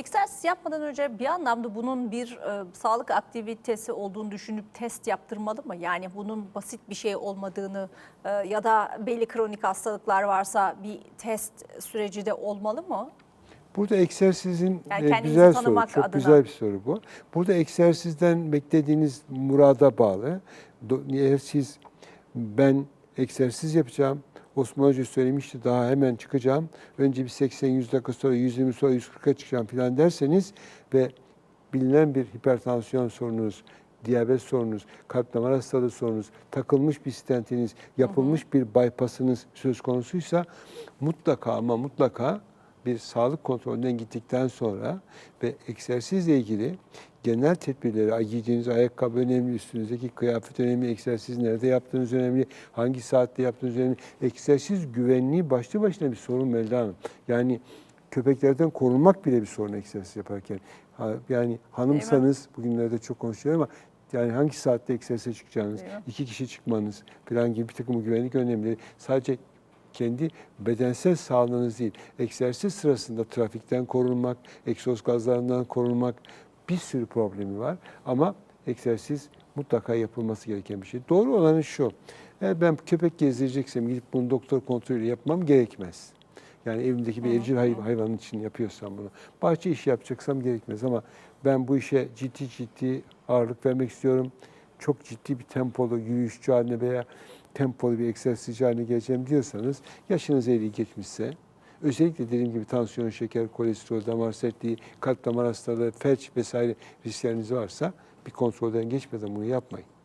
Egzersiz yapmadan önce bir anlamda bunun bir e, sağlık aktivitesi olduğunu düşünüp test yaptırmalı mı? Yani bunun basit bir şey olmadığını e, ya da belli kronik hastalıklar varsa bir test süreci de olmalı mı? Burada egzersizin Yani e, kendinizi güzel soru, tanımak çok adına. güzel bir soru bu. Burada egzersizden beklediğiniz murada bağlı. Do- Eğer siz ben egzersiz yapacağım, Osman Hoca söylemişti daha hemen çıkacağım, önce bir 80-100 dakika sonra 120 sonra 140'a çıkacağım falan derseniz ve bilinen bir hipertansiyon sorunuz, diyabet sorunuz, kalp damar hastalığı sorunuz, takılmış bir stentiniz, yapılmış bir bypassınız söz konusuysa mutlaka ama mutlaka bir sağlık kontrolünden gittikten sonra ve egzersizle ilgili genel tedbirleri, giydiğiniz ayakkabı önemli, üstünüzdeki kıyafet önemli, egzersiz nerede yaptığınız önemli, hangi saatte yaptığınız önemli. Egzersiz güvenliği başlı başına bir sorun Melda Hanım. Yani köpeklerden korunmak bile bir sorun egzersiz yaparken. Yani hanımsanız, bugünlerde çok konuşuyor ama yani hangi saatte egzersize çıkacağınız, mi? iki kişi çıkmanız falan gibi bir takım güvenlik önlemleri sadece kendi bedensel sağlığınız değil, egzersiz sırasında trafikten korunmak, egzoz gazlarından korunmak bir sürü problemi var. Ama egzersiz mutlaka yapılması gereken bir şey. Doğru olanı şu, eğer ben köpek gezdireceksem gidip bunu doktor kontrolü yapmam gerekmez. Yani evimdeki bir evcil hay- hayvanın için yapıyorsam bunu. Bahçe işi yapacaksam gerekmez ama ben bu işe ciddi ciddi ağırlık vermek istiyorum. Çok ciddi bir tempolu yürüyüşçü haline veya tempolu bir egzersizci haline geleceğim diyorsanız yaşınız 50 geçmişse özellikle dediğim gibi tansiyon, şeker, kolesterol, damar sertliği, kalp damar hastalığı, felç vesaire riskleriniz varsa bir kontrolden geçmeden bunu yapmayın.